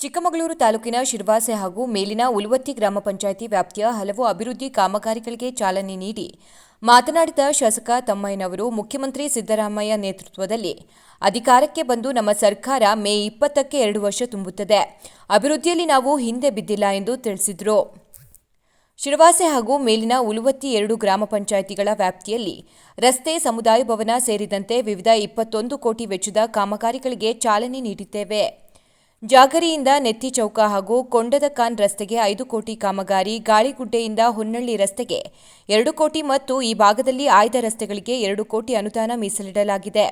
ಚಿಕ್ಕಮಗಳೂರು ತಾಲೂಕಿನ ಶಿರ್ವಾಸೆ ಹಾಗೂ ಮೇಲಿನ ಉಲ್ವತ್ತಿ ಗ್ರಾಮ ಪಂಚಾಯಿತಿ ವ್ಯಾಪ್ತಿಯ ಹಲವು ಅಭಿವೃದ್ಧಿ ಕಾಮಗಾರಿಗಳಿಗೆ ಚಾಲನೆ ನೀಡಿ ಮಾತನಾಡಿದ ಶಾಸಕ ತಮ್ಮಯ್ಯನವರು, ಮುಖ್ಯಮಂತ್ರಿ ಸಿದ್ದರಾಮಯ್ಯ ನೇತೃತ್ವದಲ್ಲಿ ಅಧಿಕಾರಕ್ಕೆ ಬಂದು ನಮ್ಮ ಸರ್ಕಾರ ಮೇ ಇಪ್ಪತ್ತಕ್ಕೆ ಎರಡು ವರ್ಷ ತುಂಬುತ್ತದೆ. ಅಭಿವೃದ್ಧಿಯಲ್ಲಿ ನಾವು ಹಿಂದೆ ಬಿದ್ದಿಲ್ಲ ಎಂದು ತಿಳಿಸಿದರು. ಶಿರವಾಸೆ ಹಾಗೂ ಮೇಲಿನ ಉಲುವತ್ತಿ ಎರಡು ಗ್ರಾಮ ಪಂಚಾಯಿತಿಗಳ ವ್ಯಾಪ್ತಿಯಲ್ಲಿ ರಸ್ತೆ ಸಮುದಾಯ ಭವನ ಸೇರಿದಂತೆ ವಿವಿಧ ಇಪ್ಪತ್ತೊಂದು ಕೋಟಿ ವೆಚ್ಚದ ಕಾಮಗಾರಿಗಳಿಗೆ ಚಾಲನೆ ನೀಡಿದ್ದೇವೆ. ಜಾಗರಿಯಿಂದ ನೆತ್ತಿ ಚೌಕ ಹಾಗೂ ಕೊಂಡದ ಖಾನ್ ರಸ್ತೆಗೆ ಐದು ಕೋಟಿ ಕಾಮಗಾರಿ ಗಾಳಿಗುಡ್ಡೆಯಿಂದ ಹೊನ್ನಳ್ಳಿ ರಸ್ತೆಗೆ ಎರಡು ಕೋಟಿ ಮತ್ತು ಈ ಭಾಗದಲ್ಲಿ ಆಯ್ದ ರಸ್ತೆಗಳಿಗೆ ಎರಡು ಕೋಟಿ ಅನುದಾನ ಮೀಸಲಿಡಲಾಗಿದೆ.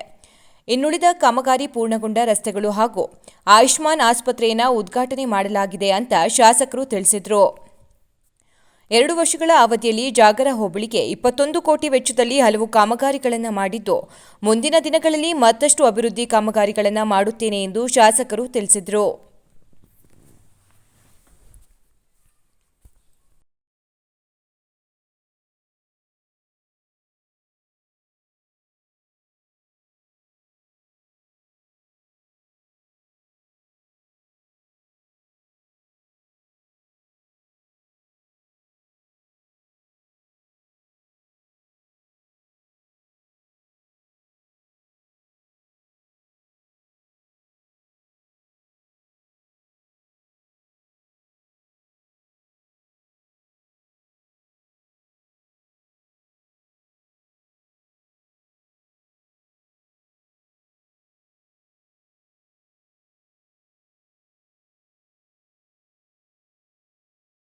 ಇನ್ನುಳಿದ ಕಾಮಗಾರಿ ಪೂರ್ಣಗೊಂಡ ರಸ್ತೆಗಳು ಹಾಗೂ ಆಯುಷ್ಮಾನ್ ಆಸ್ಪತ್ರೆಯನ್ನು ಉದ್ಘಾಟನೆ ಮಾಡಲಾಗಿದೆ ಅಂತ ಶಾಸಕರು ತಿಳಿಸಿದರು. ಎರಡು ವರ್ಷಗಳ ಅವಧಿಯಲ್ಲಿ ಜಾಗರ ಹೋಬಳಿಗೆ ಇಪ್ಪತ್ತೊಂದು ಕೋಟಿ ವೆಚ್ಚದಲ್ಲಿ ಹಲವು ಕಾಮಗಾರಿಗಳನ್ನು ಮಾಡಿದ್ದು, ಮುಂದಿನ ದಿನಗಳಲ್ಲಿ ಮತ್ತಷ್ಟು ಅಭಿವೃದ್ಧಿ ಕಾಮಗಾರಿಗಳನ್ನು ಮಾಡುತ್ತೇನೆ ಎಂದು ಶಾಸಕರು ತಿಳಿಸಿದರು.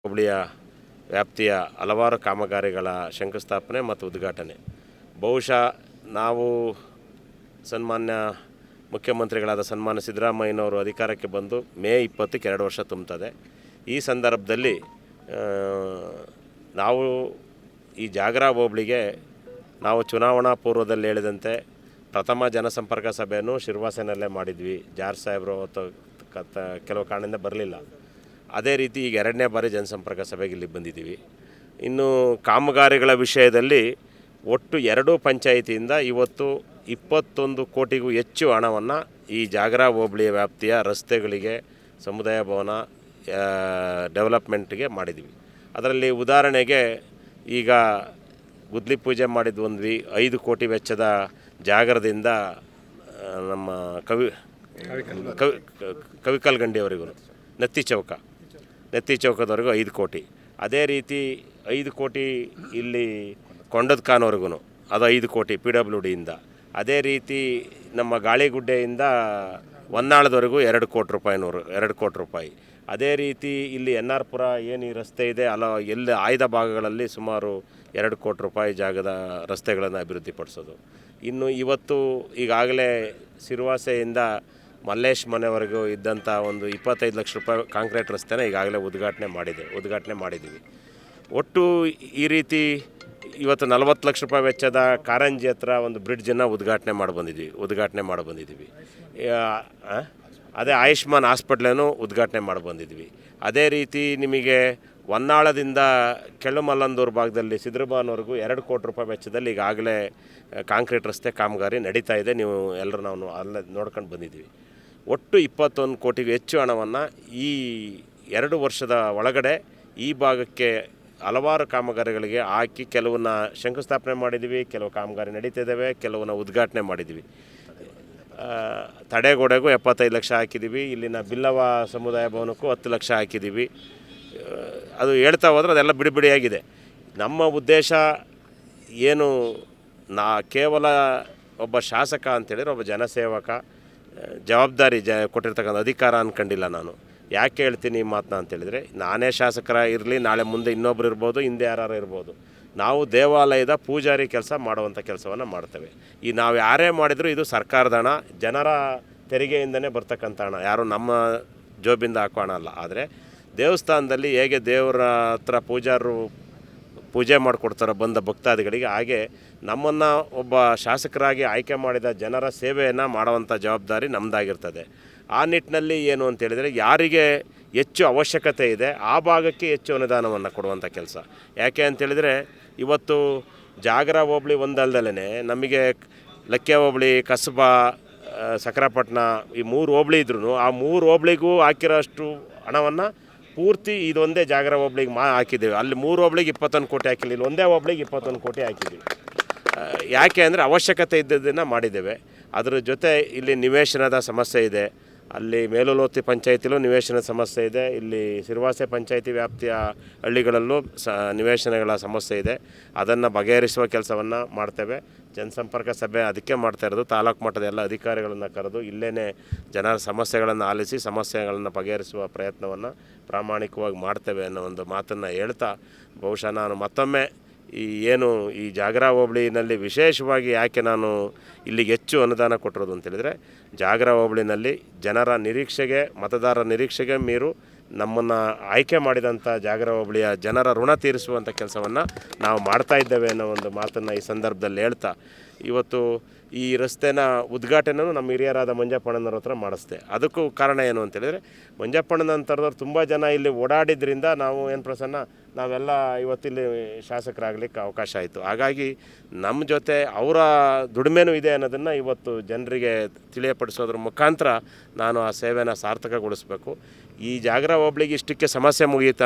ಹೋಬಳಿಯ ವ್ಯಾಪ್ತಿಯ ಹಲವಾರು ಕಾಮಗಾರಿಗಳ ಶಂಕುಸ್ಥಾಪನೆ ಮತ್ತು ಉದ್ಘಾಟನೆ. ಬಹುಶಃ ನಾವು ಸನ್ಮಾನ್ಯ ಮುಖ್ಯಮಂತ್ರಿಗಳಾದ ಸನ್ಮಾನ್ಯ ಸಿದ್ದರಾಮಯ್ಯನವರು ಅಧಿಕಾರಕ್ಕೆ ಬಂದು ಮೇ ಇಪ್ಪತ್ತಕ್ಕೆ ಎರಡು ವರ್ಷ ತುಂಬುತ್ತದೆ ಈ ಸಂದರ್ಭದಲ್ಲಿ ನಾವು ಈ ಜಾಗರ ಹೋಬಳಿಗೆ ನಾವು ಚುನಾವಣಾ ಪೂರ್ವದಲ್ಲಿ ಹೇಳಿದಂತೆ ಪ್ರಥಮ ಜನಸಂಪರ್ಕ ಸಭೆಯನ್ನು ಶಿರ್ವಾಸೆನಲ್ಲೇ ಮಾಡಿದ್ವಿ. ಜಾರ್ ಸಾಹೇಬ್ರು ಅವತ್ತು ಕೆಲವು ಕಾರಣದಿಂದ ಬರಲಿಲ್ಲ. ಅದೇ ರೀತಿ ಈಗ ಎರಡನೇ ಬಾರಿ ಜನಸಂಪರ್ಕ ಸಭೆಗೆ ಇಲ್ಲಿ ಬಂದಿದ್ದೀವಿ. ಇನ್ನು ಕಾಮಗಾರಿಗಳ ವಿಷಯದಲ್ಲಿ ಒಟ್ಟು ಎರಡು ಪಂಚಾಯಿತಿಯಿಂದ ಇವತ್ತು ಇಪ್ಪತ್ತೊಂದು ಕೋಟಿಗೂ ಹೆಚ್ಚು ಹಣವನ್ನು ಈ ಜಾಗರ ಹೋಬಳಿಯ ವ್ಯಾಪ್ತಿಯ ರಸ್ತೆಗಳಿಗೆ ಸಮುದಾಯ ಭವನ ಡೆವಲಪ್ಮೆಂಟ್ಗೆ ಮಾಡಿದ್ವಿ ಅದರಲ್ಲಿ ಉದಾಹರಣೆಗೆ ಈಗ ಗುದ್ಲಿ ಪೂಜೆ ಮಾಡಿದ್ದು ಒಂದ್ವಿ ಐದು ಕೋಟಿ ವೆಚ್ಚದ ಜಾಗರದಿಂದ ನಮ್ಮ ಕವಿ ಕವಿ ಕವಿಕಲ್ ಗಂಡಿಯವರಿಗೂ ನತ್ತಿ ಚೌಕ. ನೆತ್ತಿ ಚೌಕದವರೆಗೂ ಐದು ಕೋಟಿ. ಅದೇ ರೀತಿ ಐದು ಕೋಟಿ ಇಲ್ಲಿ ಕೊಂಡದ ಖಾನ್ವರೆಗೂ ಅದು ಐದು ಕೋಟಿ ಪಿ ಡಬ್ಲ್ಯೂ ಡಿಯಿಂದ. ಅದೇ ರೀತಿ ನಮ್ಮ ಗಾಳಿಗುಡ್ಡೆಯಿಂದ ಹೊನ್ನಾಳದವರೆಗೂ ಎರಡು ಕೋಟಿ ರೂಪಾಯಿನವರು ಎರಡು ಕೋಟಿ ರೂಪಾಯಿ. ಅದೇ ರೀತಿ ಇಲ್ಲಿ ಎನ್ ಆರ್ ಪುರ ಏನು ಈ ರಸ್ತೆ ಇದೆ ಅಲ್ಲ ಎಲ್ಲಿ ಆಯ್ದ ಭಾಗಗಳಲ್ಲಿ ಸುಮಾರು ಎರಡು ಕೋಟಿ ರೂಪಾಯಿ ಜಾಗದ ರಸ್ತೆಗಳನ್ನು ಅಭಿವೃದ್ಧಿಪಡಿಸೋದು. ಇನ್ನು ಇವತ್ತು ಈಗಾಗಲೇ ಸಿರುವಾಸೆಯಿಂದ ಮಲ್ಲೇಶ್ ಮನೆವರೆಗೂ ಇದ್ದಂಥ ಒಂದು ಇಪ್ಪತ್ತೈದು ಲಕ್ಷ ರೂಪಾಯಿ ಕಾಂಕ್ರೀಟ್ ರಸ್ತೆನ ಈಗಾಗಲೇ ಉದ್ಘಾಟನೆ ಮಾಡಿದೆ, ಉದ್ಘಾಟನೆ ಮಾಡಿದ್ದೀವಿ. ಒಟ್ಟು ಈ ರೀತಿ ಇವತ್ತು ನಲವತ್ತು ಲಕ್ಷ ರೂಪಾಯಿ ವೆಚ್ಚದ ಕಾರಂಜಿ ಹತ್ರ ಒಂದು ಬ್ರಿಡ್ಜನ್ನು ಉದ್ಘಾಟನೆ ಮಾಡಿ ಬಂದಿದ್ದೀವಿ ಉದ್ಘಾಟನೆ ಮಾಡಿ ಬಂದಿದ್ದೀವಿ? ಅದೇ ಆಯುಷ್ಮಾನ್ ಹಾಸ್ಪಿಟ್ಲನ್ನು ಉದ್ಘಾಟನೆ ಮಾಡಿ ಬಂದಿದ್ವಿ ಅದೇ ರೀತಿ ನಿಮಗೆ ಹೊನ್ನಾಳದಿಂದ ಕೆಳಮಲ್ಲಂದೂರು ಭಾಗದಲ್ಲಿ ಸಿದ್ರಬಾನ್ವರೆಗೂ ಎರಡು ಕೋಟಿ ರೂಪಾಯಿ ವೆಚ್ಚದಲ್ಲಿ ಈಗಾಗಲೇ ಕಾಂಕ್ರೀಟ್ ರಸ್ತೆ ಕಾಮಗಾರಿ ನಡೀತಾ ಇದೆ. ನೀವು ಎಲ್ಲರೂ ನಾವು ಅಲ್ಲೇ ನೋಡ್ಕೊಂಡು ಬಂದಿದ್ದೀವಿ. ಒಟ್ಟು ಇಪ್ಪತ್ತೊಂದು ಕೋಟಿಗೂ ಹೆಚ್ಚು ಹಣವನ್ನು ಈ ಎರಡು ವರ್ಷದ ಒಳಗಡೆ ಈ ಭಾಗಕ್ಕೆ ಹಲವಾರು ಕಾಮಗಾರಿಗಳಿಗೆ ಹಾಕಿ ಕೆಲವನ್ನ ಶಂಕುಸ್ಥಾಪನೆ ಮಾಡಿದ್ದೀವಿ, ಕೆಲವು ಕಾಮಗಾರಿ ನಡೀತಿದ್ದಾವೆ ಕೆಲವನ್ನ ಉದ್ಘಾಟನೆ ಮಾಡಿದ್ದೀವಿ. ತಡೆಗೋಡೆಗೂ ಎಪ್ಪತ್ತೈದು ಲಕ್ಷ ಹಾಕಿದ್ದೀವಿ. ಇಲ್ಲಿನ ಬಿಲ್ಲವ ಸಮುದಾಯ ಭವನಕ್ಕೂ ಹತ್ತು ಲಕ್ಷ ಹಾಕಿದ್ದೀವಿ. ಅದು ಹೇಳ್ತಾ ಹೋದ್ರೆ ಅದೆಲ್ಲ ಬಿಡಿ ಬಿಡಿಯಾಗಿದೆ ನಮ್ಮ ಉದ್ದೇಶ ಏನು, ನಾ ಕೇವಲ ಒಬ್ಬ ಶಾಸಕ ಅಂತೇಳಿದ್ರೆ ಒಬ್ಬ ಜನಸೇವಕ ಜವಾಬ್ದಾರಿ ಜ, ಕೊಟ್ಟಿರ್ತಕ್ಕಂಥ ಅಧಿಕಾರ ಅಂದ್ಕೊಂಡಿಲ್ಲ ನಾನು. ಯಾಕೆ ಹೇಳ್ತೀನಿ ಈ ಮಾತನ್ನ ಅಂತೇಳಿದರೆ, ನಾನೇ ಶಾಸಕರ ಇರಲಿ ನಾಳೆ ಮುಂದೆ ಇನ್ನೊಬ್ರು ಇರ್ಬೋದು, ಹಿಂದೆ ಯಾರು ಇರ್ಬೋದು. ನಾವು ದೇವಾಲಯದ ಪೂಜಾರಿ ಕೆಲಸ ಮಾಡುವಂಥ ಕೆಲಸವನ್ನು ಮಾಡ್ತೇವೆ. ಈ ನಾವು ಯಾರೇ ಮಾಡಿದರೂ ಇದು ಸರ್ಕಾರದ ಹಣ, ಜನರ ತೆರಿಗೆಯಿಂದನೇ ಬರ್ತಕ್ಕಂಥ ಹಣ. ಯಾರು ನಮ್ಮ ಜೋಬಿಂದ ಹಾಕೋ ಹಣ ಅಲ್ಲ. ಆದರೆ ದೇವಸ್ಥಾನದಲ್ಲಿ ಹೇಗೆ ದೇವರ ಹತ್ರ ಪೂಜಾರರು ಪೂಜೆ ಮಾಡಿಕೊಡ್ತಾರೆ ಬಂದ ಭಕ್ತಾದಿಗಳಿಗೆ, ಹಾಗೆ ನಮ್ಮನ್ನು ಒಬ್ಬ ಶಾಸಕರಾಗಿ ಆಯ್ಕೆ ಮಾಡಿದ ಜನರ ಸೇವೆಯನ್ನು ಮಾಡುವಂಥ ಜವಾಬ್ದಾರಿ ನಮ್ಮದಾಗಿರ್ತದೆ ಆ ನಿಟ್ಟಿನಲ್ಲಿ ಏನು ಅಂತೇಳಿದರೆ ಯಾರಿಗೆ ಹೆಚ್ಚು ಅವಶ್ಯಕತೆ ಇದೆ, ಆ ಭಾಗಕ್ಕೆ ಹೆಚ್ಚು ಅನುದಾನವನ್ನು ಕೊಡುವಂಥ ಕೆಲಸ. ಯಾಕೆ ಅಂತೇಳಿದರೆ ಇವತ್ತು ಜಾಗರ ಹೋಬಳಿ ಒಂದಲ್ದಲೇ ನಮಗೆ ಲಕ್ಕೆ ಹೋಬಳಿ, ಕಸಬಾ ಸಕರಪಟ್ಟಣ ಈ ಮೂರು ಹೋಬಳಿ ಇದ್ರೂ ಆ ಮೂರು ಹೋಬಳಿಗೂ ಹಾಕಿರೋಷ್ಟು ಹಣವನ್ನು ಪೂರ್ತಿ ಇದೊಂದೇ ಜಾಗರ ಒಬ್ಳಿಗೆ ಮಾ ಹಾಕಿದ್ದೇವೆ. ಅಲ್ಲಿ ಮೂರು ಒಬ್ಳಿಗೆ ಇಪ್ಪತ್ತೊಂದು ಕೋಟಿ ಹಾಕಿಲ್ಲ. ಇಲ್ಲಿ ಒಂದೇ ಒಬ್ಳಿಗೆ ಇಪ್ಪತ್ತೊಂದು ಕೋಟಿ ಹಾಕಿದ್ದೀವಿ. ಯಾಕೆ ಅಂದರೆ ಅವಶ್ಯಕತೆ ಇದ್ದದ್ದನ್ನು ಮಾಡಿದ್ದೇವೆ. ಅದರ ಜೊತೆ ಇಲ್ಲಿ ನಿವೇಶನದ ಸಮಸ್ಯೆ ಇದೆ. ಅಲ್ಲಿ ಮೇಲುಲೋತಿ ಪಂಚಾಯತಿಲೂ ನಿವೇಶನ ಸಮಸ್ಯೆ ಇದೆ. ಇಲ್ಲಿ ಸಿರ್ವಾಸೆ ಪಂಚಾಯಿತಿ ವ್ಯಾಪ್ತಿಯ ಹಳ್ಳಿಗಳಲ್ಲೂ ಸ, ನಿವೇಶನಗಳ ಸಮಸ್ಯೆ ಇದೆ. ಅದನ್ನು ಬಗೆಹರಿಸುವ ಕೆಲಸವನ್ನು ಮಾಡ್ತೇವೆ. ಜನಸಂಪರ್ಕ ಸಭೆ ಅದಕ್ಕೆ ಮಾಡ್ತಾ ಇರೋದು. ತಾಲೂಕು ಮಟ್ಟದ ಎಲ್ಲ ಅಧಿಕಾರಿಗಳನ್ನು ಕರೆದು ಇಲ್ಲೇ ಜನರ ಸಮಸ್ಯೆಗಳನ್ನು ಆಲಿಸಿ, ಸಮಸ್ಯೆಗಳನ್ನು ಬಗೆಹರಿಸುವ ಪ್ರಯತ್ನವನ್ನು ಪ್ರಾಮಾಣಿಕವಾಗಿ ಮಾಡ್ತೇವೆ ಅನ್ನೋ ಒಂದು ಮಾತನ್ನು ಹೇಳ್ತಾ ಬಹುಶಃ ನಾನು ಮತ್ತೊಮ್ಮೆ ಈ ಏನು ಈ ಜಾಗರ ಹೋಬಳಿನಲ್ಲಿ ವಿಶೇಷವಾಗಿ ಯಾಕೆ ನಾನು ಇಲ್ಲಿಗೆ ಹೆಚ್ಚು ಅನುದಾನ ಕೊಟ್ಟಿರೋದು ಅಂತೇಳಿದರೆ ಜಾಗರ ಹೋಬಳಿನಲ್ಲಿ ಜನರ ನಿರೀಕ್ಷೆಗೆ, ಮತದಾರರ ನಿರೀಕ್ಷೆಗೆ ಮೀರು ನಮ್ಮನ್ನು ಆಯ್ಕೆ ಮಾಡಿದಂಥ ಜಾಗರ ಹೋಬಳಿಯ ಜನರ ಋಣ ತೀರಿಸುವಂಥ ಕೆಲಸವನ್ನು ನಾವು ಮಾಡ್ತಾ ಇದ್ದೇವೆ ಅನ್ನೋ ಒಂದು ಮಾತನ್ನು ಈ ಸಂದರ್ಭದಲ್ಲಿ ಹೇಳ್ತಾ ಇವತ್ತು ಈ ರಸ್ತೆನ ಉದ್ಘಾಟನೆನೂ ನಮ್ಮ ಹಿರಿಯರಾದ ಮಂಜಪ್ಪಣ್ಣನವ್ರ ಹತ್ರ ಮಾಡಿಸ್ದೆ. ಅದಕ್ಕೂ ಕಾರಣ ಏನು ಅಂತೇಳಿದರೆ ಮಂಜಪ್ಪಣ್ಣನಂತರದವ್ರು ತುಂಬ ಜನ ಇಲ್ಲಿ ಓಡಾಡಿದ್ರಿಂದ ನಾವು ಏನು ಪ್ರಸನ್ನ, ನಾವೆಲ್ಲ ಇವತ್ತಿಲ್ಲಿ ಶಾಸಕರಾಗಲಿಕ್ಕೆ ಅವಕಾಶ ಆಯಿತು. ಹಾಗಾಗಿ ನಮ್ಮ ಜೊತೆ ಅವರ ದುಡಿಮೆನೂ ಇದೆ ಅನ್ನೋದನ್ನು ಇವತ್ತು ಜನರಿಗೆ ತಿಳಿಯಪಡಿಸೋದ್ರ ಮುಖಾಂತರ ನಾನು ಆ ಸೇವೆನ ಸಾರ್ಥಕಗೊಳಿಸಬೇಕು. ಈ ಜಾಗರ ಒಬ್ಳಿಗೆ ಇಷ್ಟಕ್ಕೆ ಸಮಸ್ಯೆ ಮುಗಿಯುತ್ತೆ